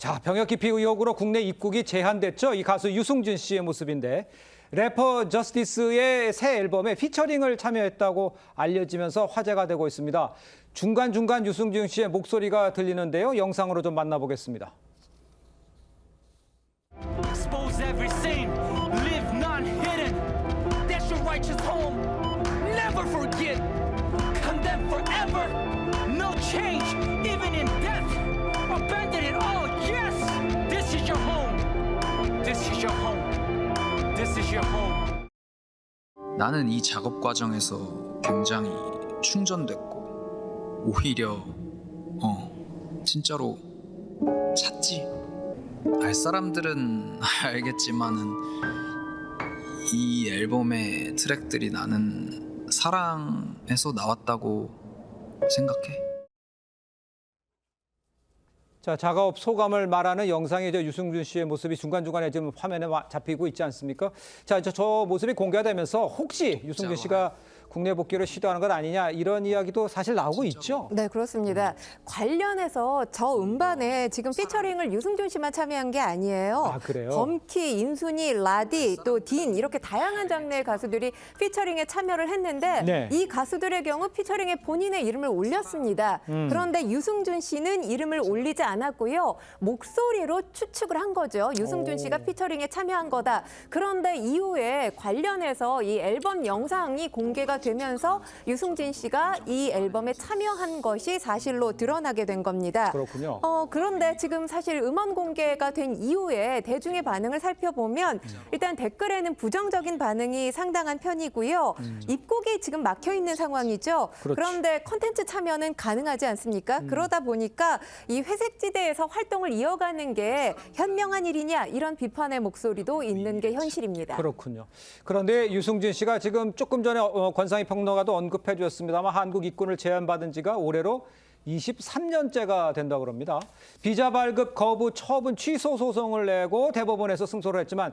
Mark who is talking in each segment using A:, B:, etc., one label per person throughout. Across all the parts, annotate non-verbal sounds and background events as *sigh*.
A: 자, 병역 기피 의혹으로 국내 입국이 제한됐죠. 이 가수 유승준 씨의 모습인데 래퍼 저스티스의 새 앨범에 피처링을 참여했다고 알려지면서 화제가 되고 있습니다. 중간중간 유승준 씨의 목소리가 들리는데요. 영상으로 좀 만나보겠습니다.
B: 나는 이 작업 과정에서 굉장히 충전됐고 오히려 어 진짜로 찾지? 알 사람들은 *laughs* 알겠지만은 이 앨범의 트랙들이 나는 사랑에서 나왔다고 생각해.
A: 자, 작업 소감을 말하는 영상에 저 유승준 씨의 모습이 중간중간에 지금 화면에 와- 잡히고 있지 않습니까? 자, 저, 저 모습이 공개되면서 혹시 유승준 씨가 국내 복귀를 시도하는 것 아니냐 이런 이야기도 사실 나오고 있죠.
C: 네, 그렇습니다. 관련해서 저 음반에 지금 피처링을 유승준 씨만 참여한 게 아니에요.
A: 아, 그래요?
C: 범키, 인순이, 라디, 또 딘 이렇게 다양한 장르의 가수들이 피처링에 참여를 했는데
A: 네.
C: 이 가수들의 경우 피처링에 본인의 이름을 올렸습니다.
A: 음.
C: 그런데 유승준 씨는 이름을 올리지 않았고요. 목소리로 추측을 한 거죠. 유승준
A: 오.
C: 씨가 피처링에 참여한 거다. 그런데 이후에 관련해서 이 앨범 영상이 공개가 되면서 유승진 씨가 이 앨범에 참여한 것이 사실로 드러나게 된 겁니다.
A: 그렇군요.
C: 어, 그런데 지금 사실 음원 공개가 된 이후에 대중의 반응을 살펴보면 일단 댓글에는 부정적인 반응이 상당한 편이고요. 입국이 지금 막혀 있는 상황이죠.
A: 음. 그렇지.
C: 그런데 컨텐츠 참여는 가능하지 않습니까?
A: 음.
C: 그러다 보니까 이 회색지대에서 활동을 이어가는 게 현명한 일이냐 이런 비판의 목소리도 있는 게 현실입니다.
A: 그렇군요. 그런데 유승준 씨가 지금 조금 전에 어, 권 상희 평론가도 언급해 주셨습니다만 한국 입군을 제한받은 지가 올해로 23년째가 된다고 합니다. 비자 발급 거부 처분 취소 소송을 내고 대법원에서 승소를 했지만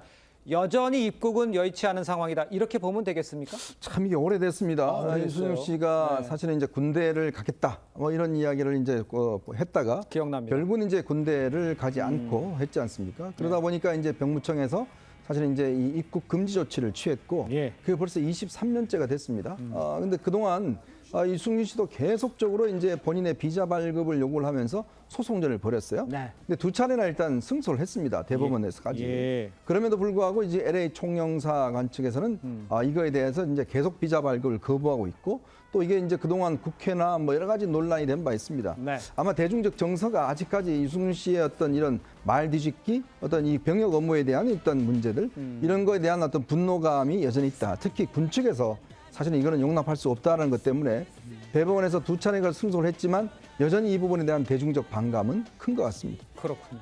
A: 여전히 입국은 여의치 않은 상황이다. 이렇게 보면 되겠습니까?
D: 참 이게 오래됐습니다.
A: 아.
D: 유승준 씨가
A: 네.
D: 사실은 이제 군대를 가겠다 뭐 이런 이야기를 이제 어, 했다가
A: 기억납니다. 음.
D: 결국은 이제 군대를 가지 않고 했지 않습니까? 그러다 보니까 이제 병무청에서 사실은 이제 이 입국 금지 조치를 취했고
A: 예. 음.
D: 그게 벌써 23년째가 됐습니다. 아 근데 그동안 아, 이승준 씨도 계속적으로 이제 본인의 비자 발급을 요구를 하면서 소송전을 벌였어요.
A: 네.
D: 근데 두 차례나 일단 승소를 했습니다. 대법원에서까지.
A: 예.
D: 그럼에도 불구하고 이제 LA 총영사관 측에서는
A: 음.
D: 아, 이거에 대해서 이제 계속 비자 발급을 거부하고 있고 또 이게 이제 그동안 국회나 뭐 여러 가지 논란이 된 바 있습니다.
A: 네.
D: 아마 대중적 정서가 아직까지 이승훈 씨의 어떤 이런 말 뒤집기, 어떤 이 병역 업무에 대한 어떤 문제들
A: 음.
D: 이런 거에 대한 어떤 분노감이 여전히 있다. 특히 군 측에서 사실은 이거는 용납할 수 없다는 것 때문에 대법원에서 두 차례가 승소를 했지만 여전히 이 부분에 대한 대중적 반감은 큰 것 같습니다.
A: 그렇군요.